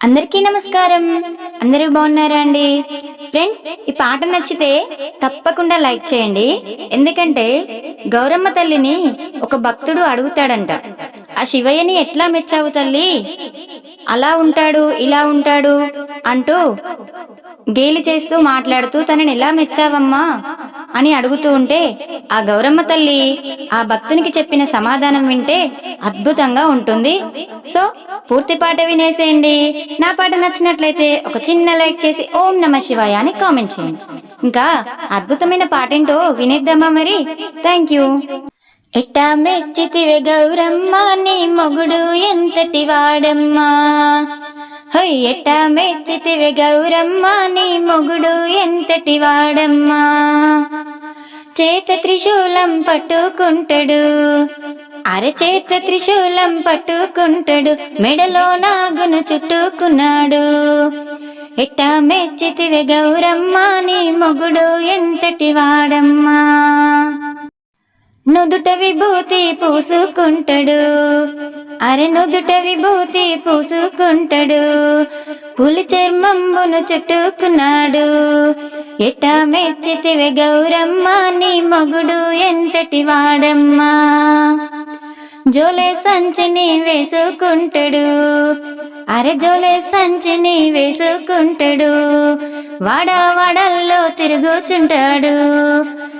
అందరికీ నమస్కారం. అందరూ బాగున్నారా అండి? ఫ్రెండ్స్ ఈ పాట నచ్చితే తప్పకుండా లైక్ చేయండి. ఎందుకంటే గౌరమ్మ తల్లిని ఒక భక్తుడు అడుగుతాడంట. ఆ శివయ్యని ఎట్లా మెచ్చావు తల్లి? అలా ఉంటాడు ఇలా ఉంటాడు అంటూ గేలి చేస్తూ మాట్లాడుతూ తనని ఎలా మెచ్చావమ్మా? అని అడుగుతూ ఉంటే ఆ గౌరమ్మ తల్లి ఆ భక్తునికి చెప్పిన సమాధానం వింటే అద్భుతంగా ఉంటుంది. సో పూర్తి పాట వినేసేయండి. నా పాట నచ్చినట్లయితే ఒక చిన్న లైక్ చేసి ఓం నమ శివాయ అని కామెంట్ చేయండి. ఇంకా అద్భుతమైన పాట ఏంటో వినేద్దామా మరి? Thank you. ఎట్టా మెచ్చితివే గౌరమ్మ నీ మొగుడు ఎంతటి వాడమ్మా? ఎట్టా మెచ్చితివే గౌరమ్మ నీ మొగుడు ఎంతటి వాడమ్మా? చేత త్రిశూలం పట్టుకుంటాడు. అరచేత త్రిశూలం పట్టుకుంటాడు. మెడలో నాగును చుట్టుకున్నాడు. ఎట్టా మెచ్చితివే గౌరమ్మ నీ మొగుడు ఎంతటి వాడమ్మా? నుదుట విభూతి పూసుకుంటాడు. అరనుదుట విభూతి పూసుకుంటాడు. పులి చర్మంబును చుట్టుకున్నాడు. ఎట్టా మెచ్చితివే గౌరమ్మ నీ మొగుడు ఎంతటి వాడమ్మా. జోలే సంచిని వేసుకుంటాడు అరె జోలే సంచిని వేసుకుంటాడు వాడా వాడల్లో తిరుగుచుంటాడు.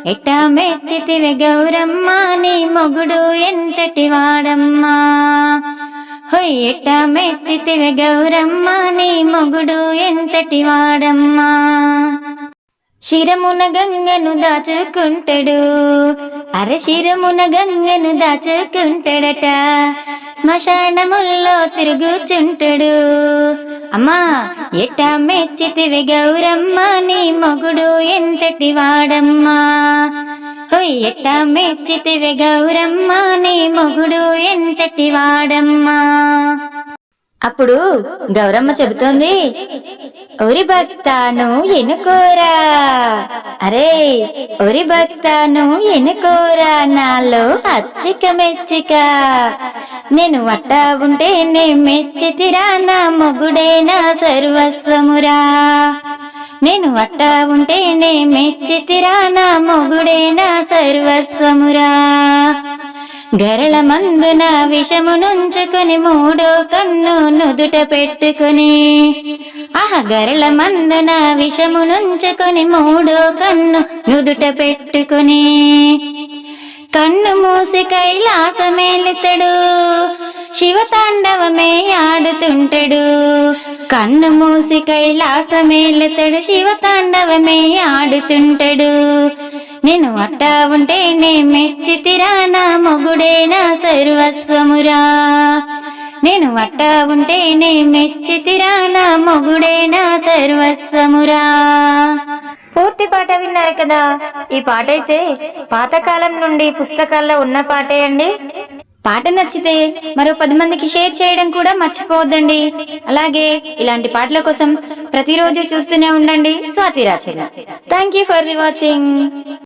ఎట్టా మెచ్చితివి గౌరమ్మ నీ మొగుడు ఎంతటి వాడమ్మా. ఎట్ట మెచ్చితివి గౌరమ్మ నీ మొగుడు ఎంతటి వాడమ్మా? శిరమున గంగను దాచుకుంటాడు. అర శిరమున గంగను దాచుకుంటాడట. శ్మశానముల్లో తిరుగుచుంటాడు. అమ్మా ఎట్ట మెచ్చితివి గౌరమ్మ నీ మొగుడు ఎంతటి వాడమ్మా? హొయ్ ఎట్టా మెచ్చితివి గౌరమ్మ నీ మొగుడు ఎంతటి వాడమ్మా? అప్పుడు గౌరమ్మ చెబుతోంది ఒరి భక్తాను ఎనుకోరా అరే ఒరి భక్తాను ఎనుకోరా నాలో అచ్చిక మెచ్చిక. నేను అట్టా ఉంటే నే మెచ్చితిరా నా మొగుడే నా సర్వస్వమురా. నేను వట్టా ఉంటేనే మెచ్చితిరా నా మొగుడే నా సర్వస్వమురా. గరళ మందున విషము నుంచుకొని మూడో కన్ను నుదుట పెట్టుకొని ఆహ గరళ మందున విషము నుంచుకొని మూడో కన్ను నుదుట పెట్టుకొని కన్ను మూసి కైలాసమేలుతాడు శివతాండవమే ఆడుతుంటాడు. కన్ను మూసి కైలాసమేలుతాడు శివతాండవమే ఆడుతుంటాడు. నేను అట్టా ఉంటే నే మెచ్చితిరా నా మొగుడే నా సర్వస్వమురా. నేను అట్టా ఉంటే నే మెచ్చితిరా నా మొగుడే నా సర్వస్వమురా. పూర్తి పాట విన్నారు కదా? ఈ పాట అయితే పాతకాలం నుండి పుస్తకాల్లో ఉన్న పాటే అండి. పాట నచ్చితే మరో పది మందికి షేర్ చేయడం కూడా మర్చిపోవద్దండి. అలాగే ఇలాంటి పాటల కోసం ప్రతిరోజు చూస్తూనే ఉండండి. Swathi Rachala thank you for the watching